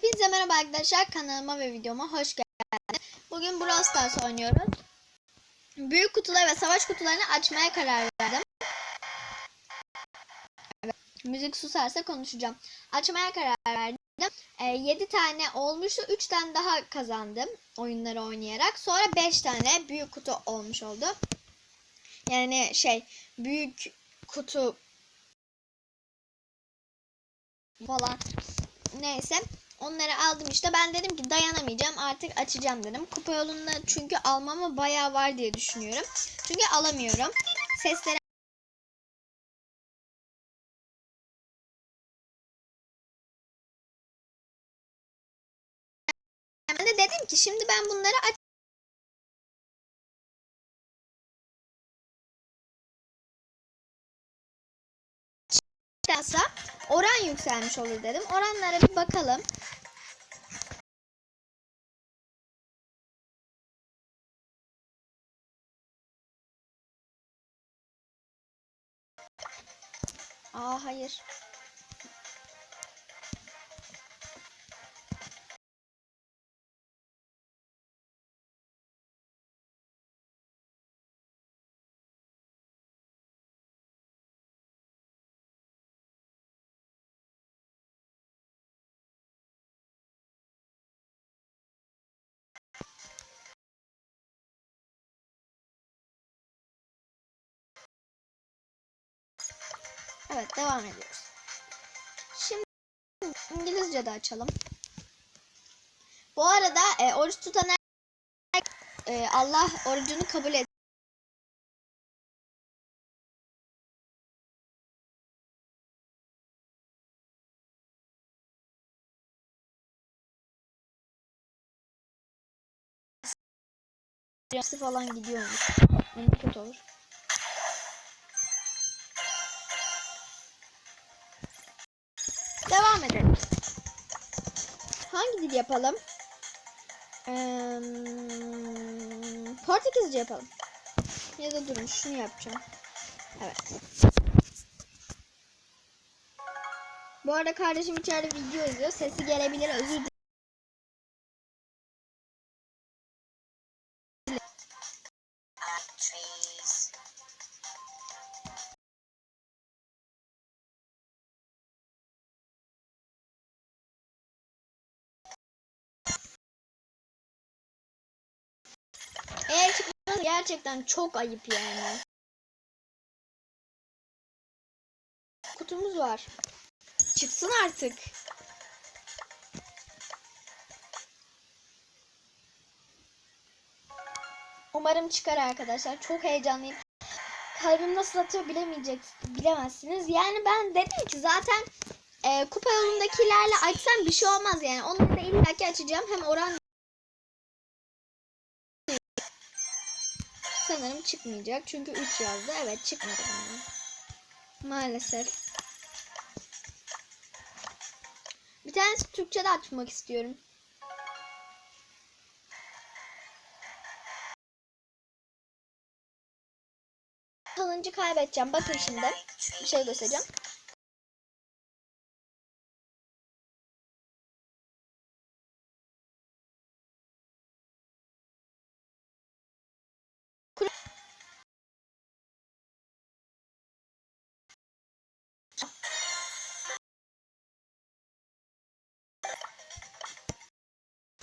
Hepinize merhaba arkadaşlar kanalıma ve videoma hoş geldiniz. Bugün Brawl Stars oynuyoruz. Büyük kutuları ve savaş kutularını açmaya karar verdim. Evet, müzik susarsa konuşacağım. Açmaya karar verdim. E, 7 tane olmuştu. 3 tane daha kazandım oyunları oynayarak. Sonra 5 tane büyük kutu olmuş oldu. Yani şey büyük kutu falan neyse onları aldım işte. Ben dedim ki dayanamayacağım artık açacağım dedim. Kupa yolunda çünkü almama bayağı var diye düşünüyorum. Çünkü alamıyorum. Sesleri ben de dedim ki şimdi ben bunları aç oran yükselmiş olur dedim. Oranlara bir bakalım. Aa hayır. Evet devam ediyoruz. Şimdi İngilizce de açalım. Bu arada e, oruç tutan e, Allah orucunu kabul et. Falan gidiyormuş. Onu kötü olur. Hangi dil yapalım? Ee, Portekizce yapalım. Ya da durun şunu yapacağım. Evet. Bu arada kardeşim içeride video izliyor. Sesi gelebilir. Özür dilerim. Gerçekten çok ayıp yani. Kutumuz var. Çıksın artık. Umarım çıkar arkadaşlar. Çok heyecanlıyım. Kalbim nasıl atıyor bilemeyecek, bilemezsiniz. Yani ben dedim ki zaten e, kupa yolundakilerle açsam bir şey olmaz yani. Onları da illaki açacağım. Hem oran sanırım çıkmayacak. Çünkü 3 yazdı. Evet çıkmadı bana. Maalesef. Bir tanesi Türkçe de açmak istiyorum. Kılıncı kaybedeceğim. Bakın şimdi. Bir şey göstereceğim.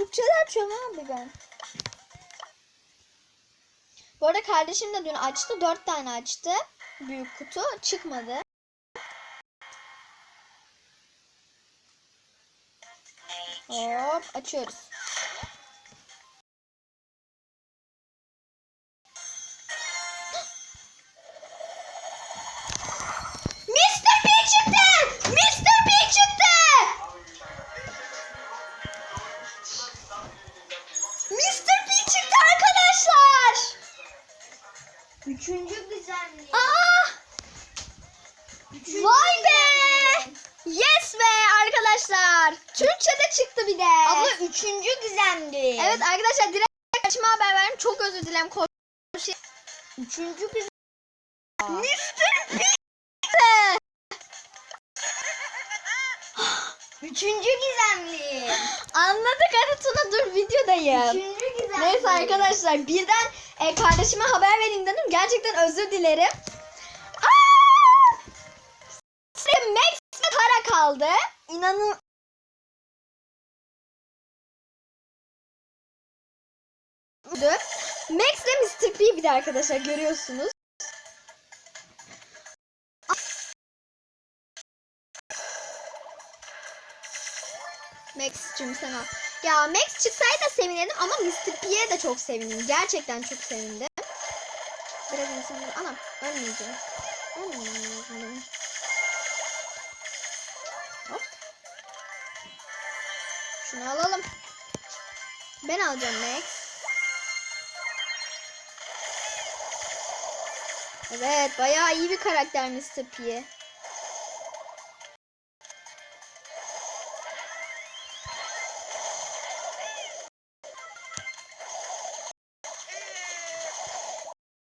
Türkçe de açıyorum abi ben. Bu arada kardeşim de dün açtı. Dört tane açtı. Büyük kutu. Çıkmadı. Hop açıyoruz. Güzellik. Evet arkadaşlar direkt açma haber verdim. Çok özür dilerim. Ko- Üçüncü güzellik. Mr. P. Üçüncü gizemli. Anladık hadi Tuna dur videodayım. Üçüncü gizemli. Neyse arkadaşlar birden e, kardeşime haber vereyim dedim. Gerçekten özür dilerim. Aa! Size Max ve Tara kaldı. İnanın Max ile Mr. P bir de arkadaşlar görüyorsunuz. Max'cim sen al. Ya Max çıksaydı da sevinirdim ama Mr. P'ye de çok sevindim. Gerçekten çok sevindim. Biraz insanlar... Anam ölmeyeceğim. Ölmeyeceğim. Hop. Şunu alalım. Ben alacağım Max. Evet bayağı iyi bir karakter Mr. P.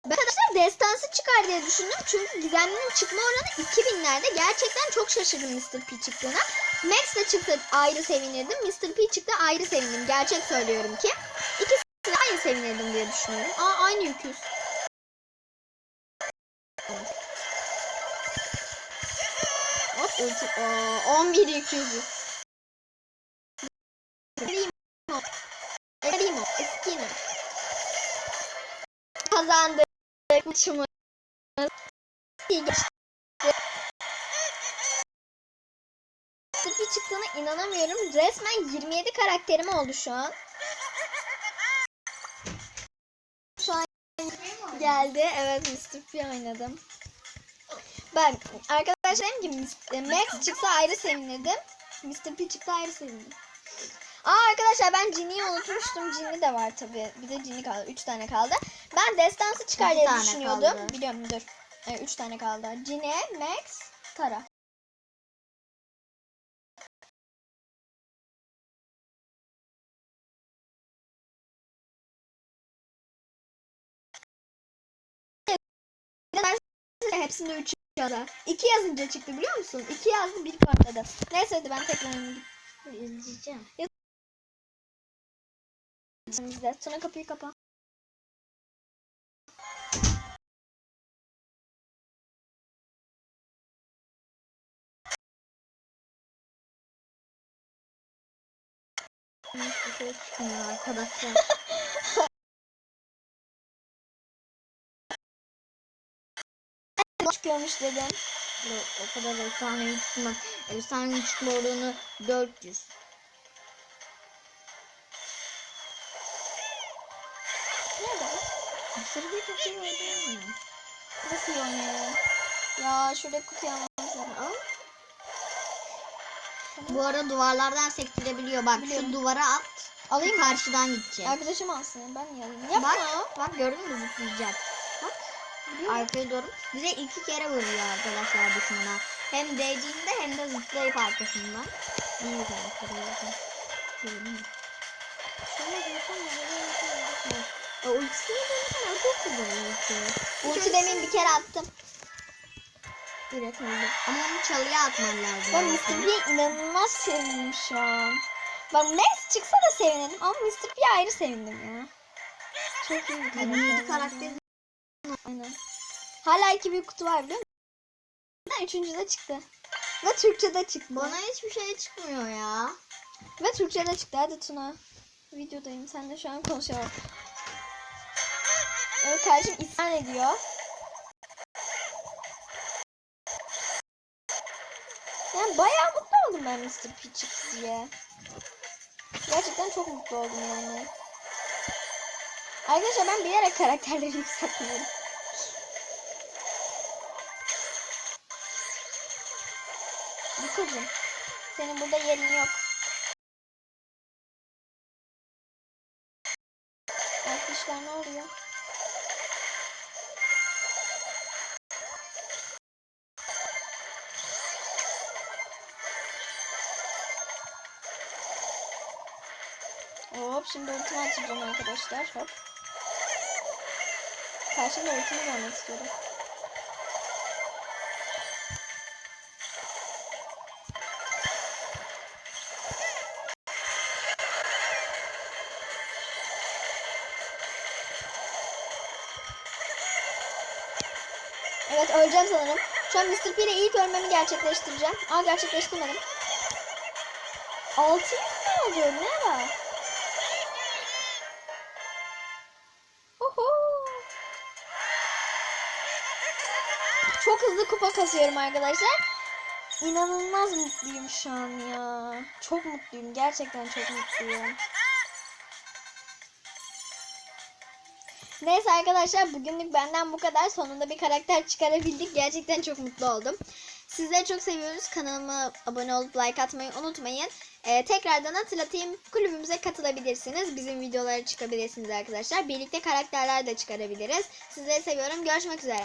Arkadaşlar destansı çıkar diye düşündüm. Çünkü gizemlinin çıkma oranı 2000'lerde. Gerçekten çok şaşırdım Mr. P çıktığına. Max de çıktı ayrı sevinirdim. Mr. P çıktı ayrı sevindim. Gerçek söylüyorum ki. İkisine aynı sevinirdim diye düşünüyorum. Aa aynı yüküz. Hop ulti. Oo, 11 yüküzüz. Primo. Primo. Eskino. Kazandık maçımız. İyi geçti. Sırpı çıktığına inanamıyorum. Resmen 27 karakterim oldu şu an. Şu an geldi. Evet Mr. P oynadım. Ben arkadaşlar dedim ki Mr. Max çıksa ayrı sevinirdim. Mr. P çıktı ayrı sevindim. Aa arkadaşlar ben Jinny'yi unutmuştum. Jinny de var tabi. Bir de Jinny kaldı. 3 tane kaldı. Ben destansı çıkar diye düşünüyordum. kaldı. Biliyorum dur. 3 tane kaldı. Jinny, Max, Tara. Hepsinde 3 yazdı. 2 yazınca çıktı biliyor musun? 2 yazdı 1 patladı. Neyse hadi ben tekrar İzleyeceğim. izle. Sonra kapıyı kapa. Hiçbir şey çıkmıyor arkadaşlar. Çıkıyormuş dedim. Yok, o kadar efsane çıkma. Efsane çıkma oranı 400. Nerede? Aşırı bir çok iyi oynuyor. Nasıl iyi oynuyor? Ya şurada kutuyu almamız. Al. Bu arada duvarlardan sektirebiliyor. Bak Biliyorum. şu duvara at. Alayım mı? Karşıdan gidecek. Arkadaşım alsın. Ben niye alayım? Yapma. Bak, bak gördün mü zıplayacak. Arkaya doğru. Bize iki kere vuruyor arkadaşlar düşmana. Hem değdiğinde hem de zıplayıp arkasından. İyi? Şöyle ya, ultisini denesene çok güzel ulti. Demin bir kere attım. Öldü. Ama onu çalıya atman lazım. Ben. Mr. P'ye inanılmaz sevindim şu an. Bak Max çıksa da sevinirdim ama Mr. P'ye ayrı sevindim ya. Çok iyi bir karakter. 27 karakter. Aynen. Hala iki büyük kutu var biliyor musun? Ben üçüncüde çıktı. Ve Türkçe'de çıktı. Bana hiçbir şey çıkmıyor ya. Ve Türkçe'de çıktı. Hadi Tuna. Videodayım. Sen de şu an konuşalım. Evet kardeşim isyan ediyor. Yani bayağı mutlu oldum ben Mr. P çıktı diye. Gerçekten çok mutlu oldum yani. Arkadaşlar ben bilerek karakterleri yükseltmiyorum. Yukarıcım. Senin burada yerin yok. Arkadaşlar ne oluyor? Hop şimdi ultimi atacağım arkadaşlar. Hop. Karşımda ultimi görmek istiyorum. Evet öleceğim sanırım. Şu an Mr. P ile ilk ölmemi gerçekleştireceğim. Aa gerçekleştirmedim. Altı mı alıyor? Ne var? Oho. Çok hızlı kupa kasıyorum arkadaşlar. İnanılmaz mutluyum şu an ya. Çok mutluyum. Gerçekten çok mutluyum. Neyse arkadaşlar bugünlük benden bu kadar. Sonunda bir karakter çıkarabildik. Gerçekten çok mutlu oldum. Sizleri çok seviyoruz. Kanalıma abone olup like atmayı unutmayın. Ee, tekrardan hatırlatayım. Kulübümüze katılabilirsiniz. Bizim videolara çıkabilirsiniz arkadaşlar. Birlikte karakterler de çıkarabiliriz. Sizleri seviyorum. Görüşmek üzere.